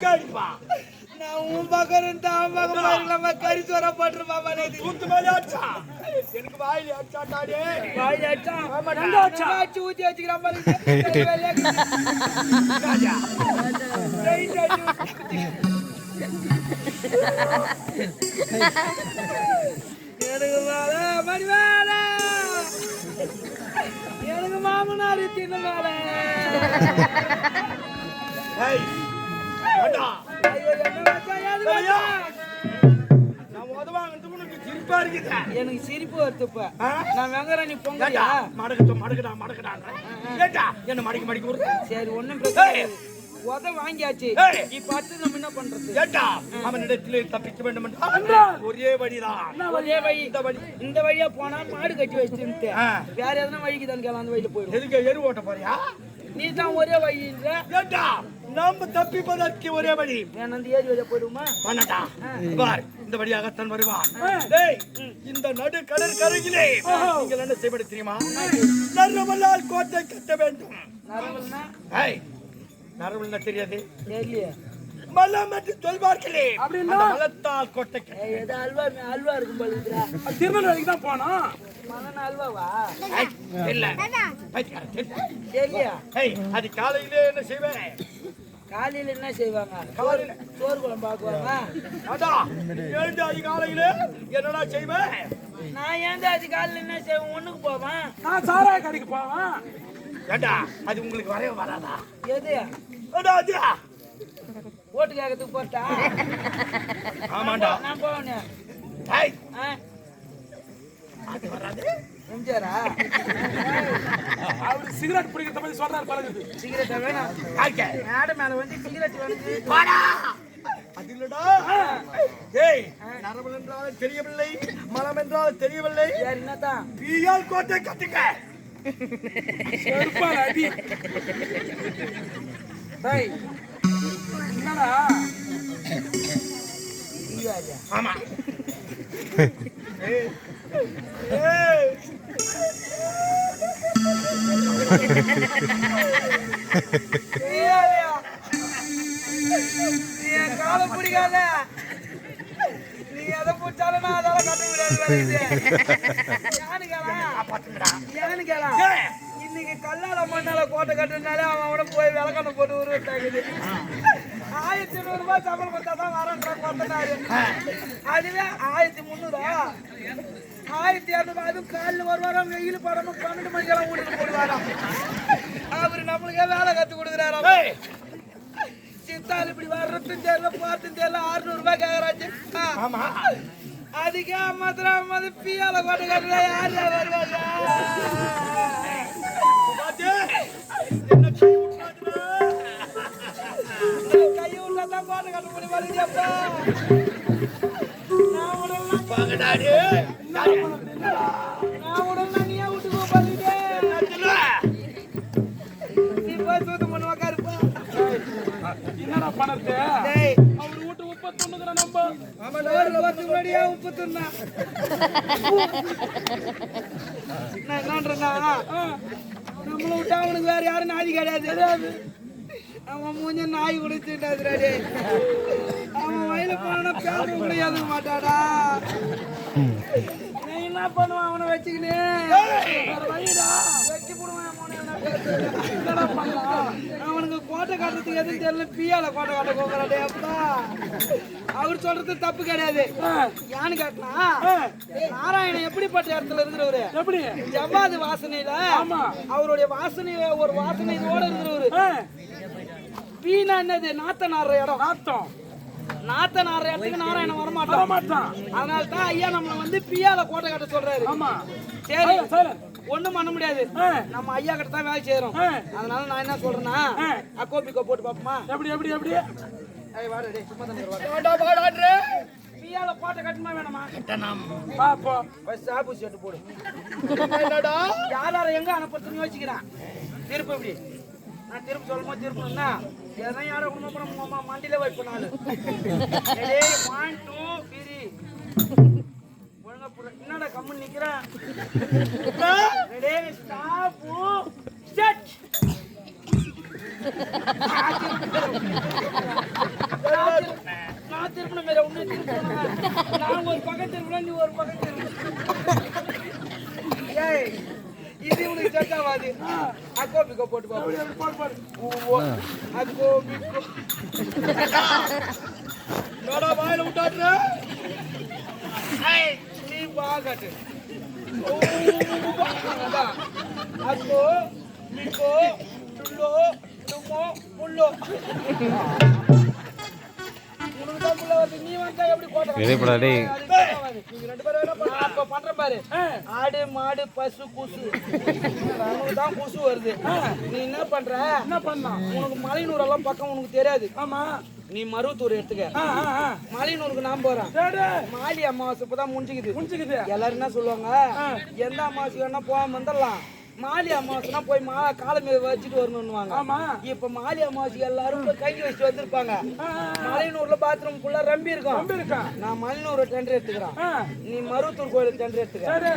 நான் உன் பக்கம் இருந்தா அவன் பக்கம் போயிருக்கலாமா கறி சோறா போட்டுருப்பாமா நேத்து தூத்து மேலே அடிச்சா. எனக்கு வாயில அடிச்சா டாடே வாய் அடிச்சா? ஆமா, ரெண்டு அடிச்சா. அடிச்சு ஊத்தி வச்சுக்கிறான் பாருங்க கை வேலையா? ராஜா. ரைட் அடிச்சு எனக்கு மணி மாமனார் தின்ன மேல எனக்கு சிரிப்பு வருதுப்ப? நான் வெங்கராணி பொங்கலியா? மடக்கட்டும் மடக்கடா மடக்கடா ஏண்டா? என்ன மடக்கி மடக்கி விடுற சரி ஒண்ணும் பிரச்சனை. உத வாங்கியாச்சு. இப்ப அடுத்து நம்ம என்ன பண்றது? ஏண்டா? அவனிடத்திலே தப்பிக்க வேண்டும் என்றால் ஒரே வழிதான். ஒரே வழி. இந்த வழி. இந்த வழியா போனா மாடு கட்டி வச்சுட்டு. வேற எதனா வழிக்கு தான் கேலாம் அந்த வழியில போயிடும் எதுக்கு எரு ஓட்ட போறியா? நீ தான் ஒரே வழின்ற ஏண்டா? நம்ம தப்பிப்பதற்கு ஒரே வழி. நான் அந்த ஏரி வழியா போயிடுமா பண்ணடா பார் இந்த வழியாகத்தான் வருவான். டேய் இந்த நடு கடற்கரையிலே நீங்கள் என்ன செய்வது தெரியுமா? நரவலால் கோட்டை கட்ட வேண்டும். நரவல்னா தெரியாது. மலம் என்று சொல்வார்களே. அப்படின்னா? அந்த மலத்தால் கோட்டை அல்வா அல்வா இருக்கும் திருநெல்வேலிக்கு தான் போனோம் மகன் அல்வாவா? ஏய், இல்ல அது காலையிலே என்ன செய்வேன்? காலையில என்ன செய்வாங்க? சோறு குழம்பு பாக்குவாங்க அடா எழுந்து அதிகாலையிலே என்னடா செய்வேன் நான் ஏன் அது காலையில என்ன செய்வேன்? ஒண்ணுக்கு போவேன். நான் சாராய கடைக்கு போவேன். ஏண்டா அது உங்களுக்கு வரவே வராதா? எது? அடா அது? ஓட்டு கேட்கறதுக்கு போட்டா? ஆமாண்டா. நான் போவேனே. அது வராது? எம்ஜிஆரா? அவரு சிகரெட் பிடிக்கிறத பத்தி சொல்றாரு பழகுது. சிகரெட் வேணாம். காய்க்க மேடை மேல வந்து சிகரெட் வந்து வாடா! அது இல்லடா. ஏய் நரம்பு என்றால் தெரியவில்லை மலம் என்றால் தெரியவில்லை. என்னதான்? பியால் கோட்டை கட்டுக்க செருப்பால அடி. டேய் என்னடா? ஐயா ஆமா. ஏய் ஏய். இன்னைக்கு கல்லால மண்ணால கோட்டை கட்டுனாலே அவன் அவனை போய் விளக்கண்ணை போட்டு உருவிட்டாக்குது ஆயிரத்தி நூறு ரூபாய் சம்பளம் கொடுத்தா தான் கொத்தனாரு அதுவே ஆயிரத்தி முந்நூறா ஆயிரத்தி இரநூறு அதுவும் காலில் வருவாராம் வெயில் படாம பன்னெண்டு மணிக்கெல்லாம் வீட்டுக்கு போடுவாராம் அவரு நம்மளுக்கே வேலை கத்து கொடுக்குறாராம் ஏய். சித்தாள் இப்படி வர்றதும் தெரியல பார்த்தும் தெரியல அறுநூறு ரூபாய் கேக்குறாச்சு. ஆ. ஆமா. அதுக்கே மாத்திரம் மது பியால கோட்டை கட்டுறா. யாரு வருவாங்க பாத்து என்ன கை விட்டுறாதுடா கையை உள்ளதான் கோட்டை கட்ட முடியும் வருங்கப்பா நான் உடலாம் முன்னாடியே உப்பு தின்னா. என்னன்றா நம்மள விட்டா அவனுக்கு வேற யாரும் நாதி கிடையாது. அவன் மூஞ்ச நாய் குடிச்சுட்டாதுடா டேய் அவன் வயல போனா பேர கூட எதுக்க மாட்டாடா. என்ன பண்ணுவான் அவனை வச்சுக்கினு வச்சு. போடுவான்? என்னடா பண்ணலாம் அவனுக்கு கோட்டை காட்டுறதுக்கு எதுவும் தெரியல. பியால கோட்டை காட்ட போகிறாடே அப்பா. அவர் சொல்றது தப்பு கிடையாது. யானு காட்டினா? நாராயணன் எப்படிப்பட்ட இடத்துல இருக்கிறவரு? எப்படி? ஜவ்வாது வாசனையில ஆமா. அவருடைய வாசனை ஒரு வாசனை இதோட இருக்கிறவரு வீணா என்னது? நாத்த நாடுற இடம். நாத்தம். நாத்த நாடுற இடத்துக்கு நாராயணன் வர வரமாட்டான். மாட்டான் அதனால தான் ஐயா நம்மள வந்து பியால கோட்டை கட்ட சொல்றாரு. ஆமா. சரி. ஒண்ணும் பண்ண முடியாது. நம்ம ஐயா கிட்ட தான் வேலை செய்யறோம். அதனால நான் என்ன சொல்றேன்னா ஆ. அக்கோபிக்கோ போட்டு பாப்போமா? எப்படி எப்படி எப்படி? பியால கோட்டை கட்டுமா வேணாமா? கட்டணம். பாப்போம் ஃபர்ஸ்ட் ஷர்ட் போடு. என்னடா? யார் யாரை எங்க அனுப்புறதுன்னு யோசிக்கிறான். திருப்பு இப்படி நான் திரும்ப சொல்லுமா திருப்பணும்னா எதனா யாரோ குடும்பம் அப்புறம் மண்டியில வைப்பேன் நானு. டேய் ஒன் டூ த்ரீ ஒழுங்கா என்னடா கம்முன்னு நிக்கிறேன் டேய் ஸ்டாப் ஸ்டார்ட் அப்படியே திருப்பணும். நான் ஒரு பக்கம் திரும்பினா நீ ஒரு பக்கம் திரும்ப ஏய் இது உனக்கு ஆகாது அக்கோ பிக்கோ போட்டு பாப்போம் அக்கோ பிக்கோ என்னடா வாயில விட்டாடுற ஏய், நீ பாக்கட்டு அக்கோ பிக்கோ டுல்லோ டுமோ புல்லோ வெளிப்படா டேய். நீங்க ரெண்டு பேரும் என்ன பண்ண அப்ப பண்றேன் பாரு ஆடு மாடு பசு குசு உனக்கு தான் குசு வருது நீ என்ன பண்ற என்ன பண்ணலாம் உனக்கு மலையனூர் எல்லாம் பக்கம் உனக்கு தெரியாது ஆமா நீ மருவத்தூர் எடுத்துக்க ஆ, ஆ, ஆ. மலையனூருக்கு நான் போறேன் மாலி அமாவாசை இப்பதான் முடிஞ்சுக்குது முடிச்சுக்குது எல்லாரும் என்ன சொல்லுவாங்க எந்த அமாவாசை வேணா போகாம வந்துடலாம் மாலி அமாவாசைனா போய் மா காலை மீது வச்சுட்டு வரணும்னுவாங்க. ஆமா. இப்ப மாலி அமாவாசை எல்லாரும் போய் கை வச்சுட்டு வந்திருப்பாங்க. மலையனூர்ல பாத்ரூம் ஃபுல்லா ரம்பி இருக்கும். நம்பி இருக்கா நான் மலையனூர் டெண்டர் எடுத்துக்கிறேன். நீ மருவத்தூர் கோயில் டெண்டர் எடுத்துக்க. சரி.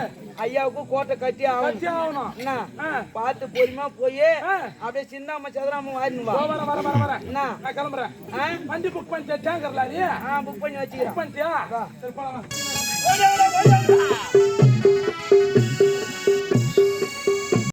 ஐயாவுக்கும் கோட்டை கட்டி ஆகணும். என்ன. பார்த்து பொறுமையா போய். அப்படியே சின்னாம சதுராம வாரின்னு வா இதோ வர வர வர வர. என்ன நான் கிளம்புறேன்? வண்டி புக் டேங்கர்ல நீ ஆ புக் பண்ணி வச்சுக்கிறேன். புக் பண்ணிட்டியா. சரி போலாம்.